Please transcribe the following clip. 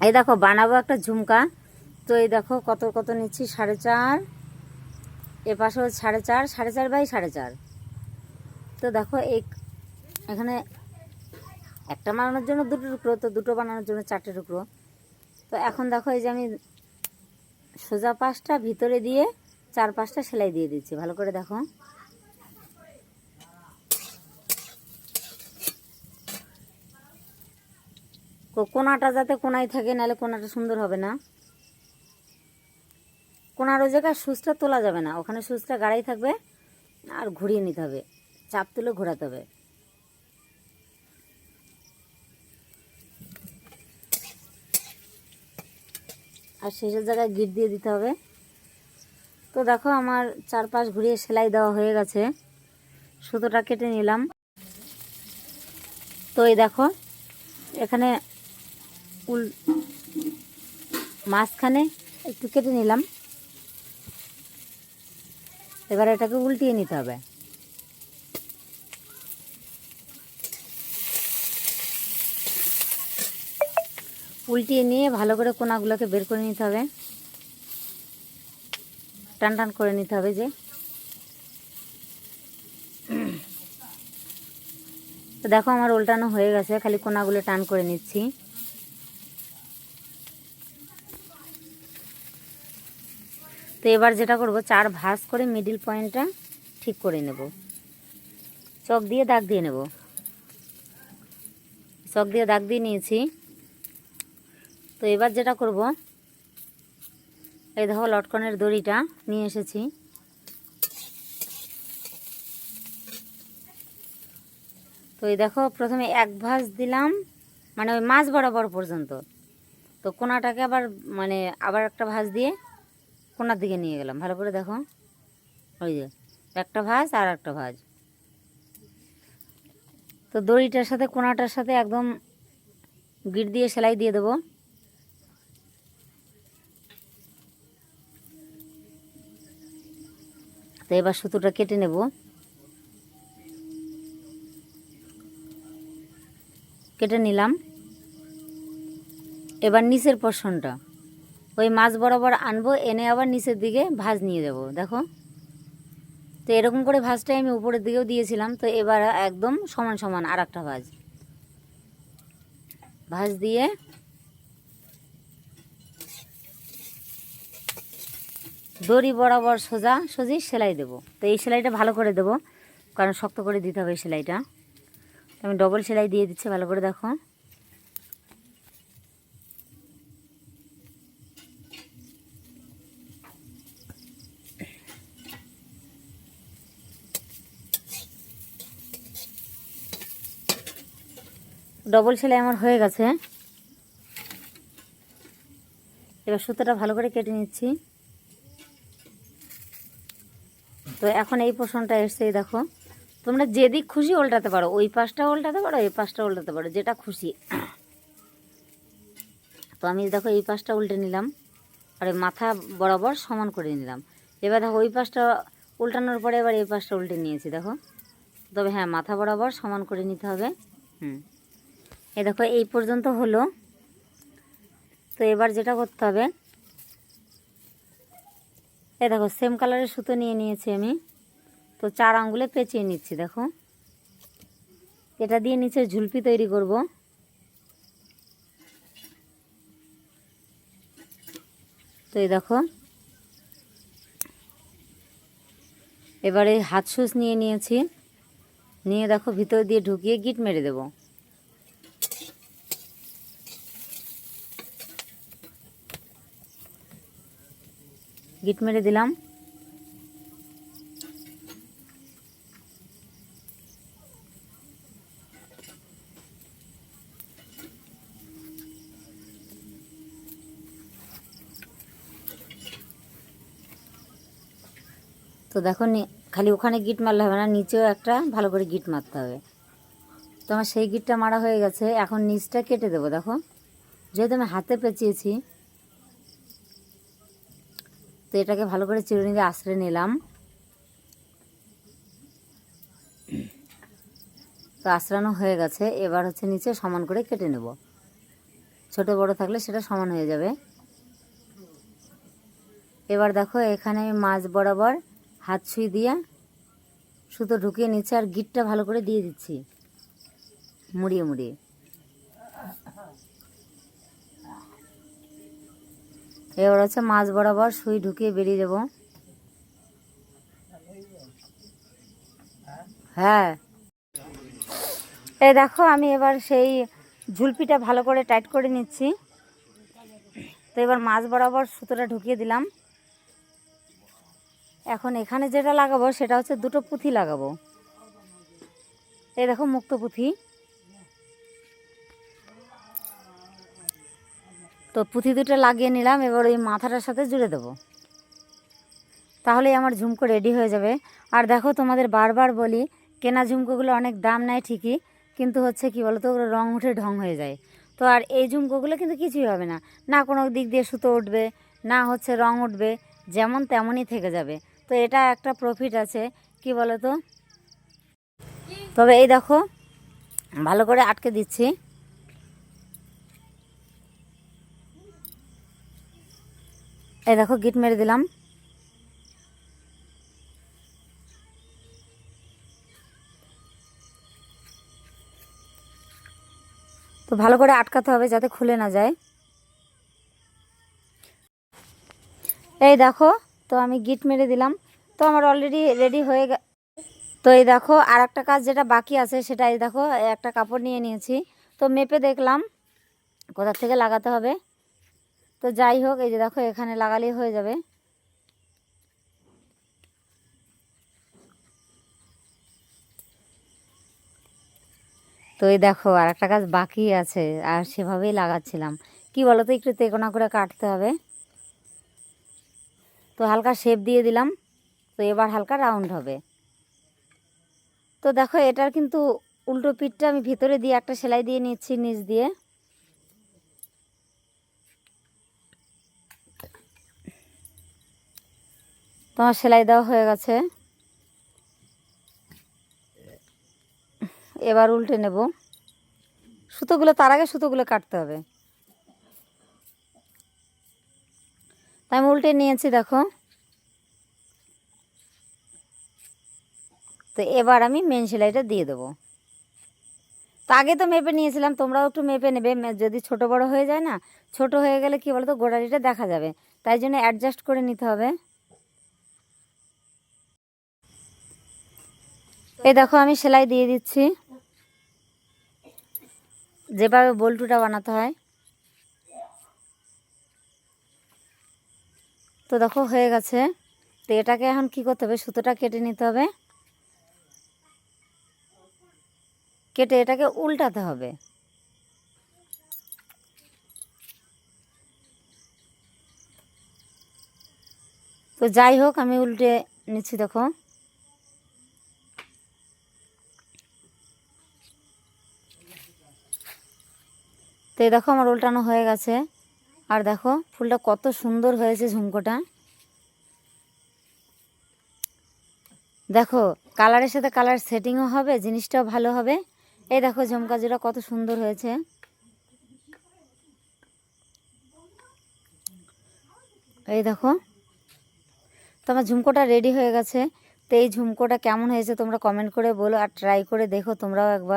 এই দেখো, বানাবো একটা ঝুমকা। তো এই দেখো, কত কত নিচ্ছি? সাড়ে চার। এ পাশেও সাড়ে চার। সাড়ে চার বাই সাড়ে চার। তো দেখো, এই এখানে একটা বানানোর জন্য দুটো টুকরো, তো দুটো বানানোর জন্য চারটে টুকরো। তো এখন দেখো, এই যে আমি সোজা পাশটা ভিতরে দিয়ে চার পাঁচটা সেলাই দিয়ে দিচ্ছি। ভালো করে দেখো। কোনাটা যাতে কোনায় থাকে, নাহলে কোনাটা সুন্দর হবে না। কোনার ওই জায়গায় সুচটা তোলা যাবে না। ওখানে সুচটা গাড়াই থাকবে আর ঘুরিয়ে নিতে হবে। চাপ তুলে ঘোরাতে হবে। আর শেষের জায়গায় গিট দিয়ে দিতে হবে। তো দেখো আমার চারপাশ ঘুরিয়ে সেলাই দেওয়া হয়ে গেছে। সুতোটা কেটে নিলাম। তো এই দেখো, এখানে উল মাঝখানে একটু কেটে নিলাম। এবার এটাকে উল্টিয়ে নিতে হবে। উল্টিয়ে নিয়ে ভালো করে কোনাগুলোকে বের করে নিতে হবে। টান টান করে নিতে হবে যে। তো দেখো আমার উল্টানো হয়ে গেছে, খালি কোনাগুলো টান করে নিচ্ছি। তো এবার যেটা করব, চার ভাঁজ করে মিডিল পয়েন্টটা ঠিক করে নেব। চক দিয়ে দাগ দিয়ে নেব। চক দিয়ে দাগ দিয়ে নিয়েছি। তো এবার যেটা করব, এই দেখো লটকনের দড়িটা নিয়ে এসেছি। তো এই দেখো, প্রথমে এক ভাঁজ দিলাম মানে ওই মাছ বরাবর পর্যন্ত। তো কোনাটাকে আবার মানে আবার একটা ভাঁজ দিয়ে কোনার দিকে নিয়ে গেলাম। ভালো করে দেখো। ওই যে, একটা ভাঁজ আর একটা ভাঁজ। তো দড়িটার সাথে, কোনাটার সাথে একদম গিট দিয়ে সেলাই দিয়ে দেবো। তো এবার সুতোটা কেটে নেব। কেটে নিলাম। এবার নিচের পোর্শনটা ওই মাছ বরাবর আনব, এনে আবার নিচের দিকে ভাঁজ নিয়ে যাব দেখো। তো এরকম করে ভাঁজটাই আমি উপরের দিকেও দিয়েছিলাম, তো এবার একদম সমান সমান আর একটা ভাঁজ। ভাঁজ দিয়ে দড়ি বরাবর সোজা সোজি সেলাই দেব। তো এই সেলাইটা ভালো করে দেব, কারণ শক্ত করে দিতে হবে সেলাইটা। আমি ডবল সেলাই দিয়ে দিচ্ছি, ভালো করে দেখো। ডবল সেলাই আমার হয়ে গেছে। এবার সুতোটা ভালো করে কেটে নিচ্ছি। তো এখন এই পোষণটা এসছে দেখো। তোমরা যেদিক খুশি উল্টাতে পারো, ওই পাশটা উল্টাতে পারো, এই পাশটা উল্টাতে পারো, যেটা খুশি। তো আমি দেখো এই পাশটা উল্টে নিলাম, আর মাথা বরাবর সমান করে নিলাম। এবার দেখো ওই পাশটা উল্টানোর পরে এবার এই পাশটা উল্টে নিয়েছি, দেখো। তবে হ্যাঁ মাথা বরাবর সমান করে নিতে হবে। হুম। এ দেখো, এই পর্যন্ত হলো। তো এবার যেটা করতে হবে, এই দেখো সেম কালারের সুতো নিয়ে নিয়েছি আমি। তো চার আঙ্গুলে পেঁচিয়ে নিচ্ছি, দেখো। এটা দিয়ে নিচে ঝুলপি তৈরি করব। তো এই দেখো, এবারে হাত সুচ নিয়ে নিয়েছি। নিয়ে দেখো, ভিতর দিয়ে ঢুকিয়ে গিট মেরে দেবো। গিট মেরে দিলাম। তো দেখো খালি ওখানে গিট মারলে হবে না, নিচেও একটা ভালো করে গিট মারতে হবে। তো আমার সেই গিটটা মারা হয়ে গেছে, এখন নিচটা কেটে দেবো, দেখো। যেহেতু আমি হাতে পেঁচিয়েছি তো এটাকে ভালো করে চিরুনি দিয়ে আশ্রয় নিলাম। তো আশ্রানো হয়ে গেছে। এবার হচ্ছে নিচে সমান করে কেটে নেব। ছোট বড় থাকলে সেটা সমান হয়ে যাবে। এবার দেখো এখানে মাছ বরাবর হাত ছুঁই দিয়ে সুতো ঢুকিয়ে নিচ্ছে আর গিটটা ভালো করে দিয়ে দিচ্ছি। মুড়িয়ে মুড়িয়ে। এবার হচ্ছে মাছ বরাবর সুই ঢুকিয়ে বেরিয়ে যাব হ্যাঁ। এই দেখো, আমি এবার সেই ঝুলপিটা ভালো করে টাইট করে নিচ্ছি। তো এবার মাছ বরাবর সুতোটা ঢুকিয়ে দিলাম। এখন এখানে যেটা লাগাবো, সেটা হচ্ছে দুটো পুঁথি লাগাবো। এই দেখো, মুক্ত পুঁথি। তো পুঁথি দুটো লাগিয়ে নিলাম, এবার ওই মাথাটার সাথে জুড়ে দেবো। তাহলেই আমার ঝুমকো রেডি হয়ে যাবে। আর দেখো তোমাদের বারবার বলি, কেনা ঝুমকোগুলো অনেক দাম নেয় ঠিকই, কিন্তু হচ্ছে কি বলতো, ওগুলো রং উঠে ঢং হয়ে যায়। তো আর এই ঝুমকোগুলো কিন্তু কিছুই হবে না। না কোনো দিক দিয়ে সুতো উঠবে, না হচ্ছে রং উঠবে, যেমন তেমনই থেকে যাবে। তো এটা একটা প্রফিট আছে, কি বলো তো তবে এই দেখো, ভালো করে আটকে দিচ্ছি। এই দেখো, গিট মেরে দিলাম। তো ভালো করে আটকাতে হবে যাতে খুলে না যায়। এই দেখো, তো আমি গিট মেরে দিলাম। তো আমার অলরেডি রেডি হয়ে গে তো এই দেখো আর একটা কাজ যেটা বাকি আছে সেটা এই দেখো, একটা কাপড় নিয়ে নিয়েছি। তো মেপে দেখলাম কোথা থেকে লাগাতে হবে। তো যাই হোক, এই যে দেখো এখানে লাগালেই হয়ে যাবে। তো এই দেখো আর একটা কাজ বাকি আছে, আর সেভাবেই লাগাচ্ছিলাম। কি বলো তো একটু তেকোনা করে কাটতে হবে। তো হালকা শেপ দিয়ে দিলাম। তো এবার হালকা রাউন্ড হবে। তো দেখো, এটার কিন্তু উল্টো পিঠটা আমি ভিতরে দিয়ে একটা সেলাই দিয়ে নিচ্ছি নিচ দিয়ে। তোমার সেলাই দেওয়া হয়ে গেছে। এবার উল্টে নেব। সুতোগুলো, তার আগে সুতোগুলো কাটতে হবে। তাই আমি উল্টে নিয়েছি, দেখো। তো এবার আমি মেন সেলাইটা দিয়ে দেবো। তো আগে তো মেপে নিয়েছিলাম, তোমরাও একটু মেপে নেবে। যদি ছোট বড় হয়ে যায় না, ছোট হয়ে গেলে কি বলো তো গোড়ালিটা দেখা যাবে। তাই জন্য অ্যাডজাস্ট করে নিতে হবে। এই দেখো, আমি সেলাই দিয়ে দিচ্ছি। যেভাবে বল্টুটা বানাতে হয়। তো দেখো, হয়ে গেছে। তো এটাকে এখন কি করতে হবে? সুতোটা কেটে নিতে হবে। কেটে এটাকে উল্টাতে হবে। তো যাই হোক, আমি উল্টে নিচ্ছি, দেখো। তো এই দেখো আমার উল্টানো হয়ে গেছে। আর দেখো, ফুলটা কত সুন্দর হয়েছে ঝুমকোটা। দেখো, কালারের সাথে কালার সেটিংও হবে, জিনিসটাও ভালো হবে। এই দেখো, ঝুমকা জোড়া কত সুন্দর হয়েছে। এই দেখো, তো আমার ঝুমকোটা রেডি হয়ে গেছে। তো এই ঝুমকোটা কেমন হয়েছে তোমরা কমেন্ট করে বলো, আর ট্রাই করে দেখো তোমরাও একবার।